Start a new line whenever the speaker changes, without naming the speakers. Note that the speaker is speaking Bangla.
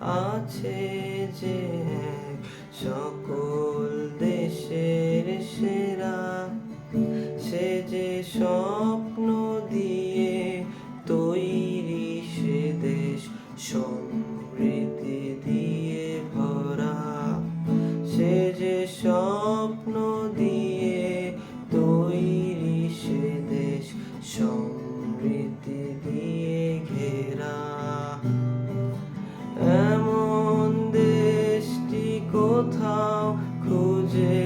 আছে যে সকল দেশের সেরা। সে যে স্বপ্ন 苦尽甘。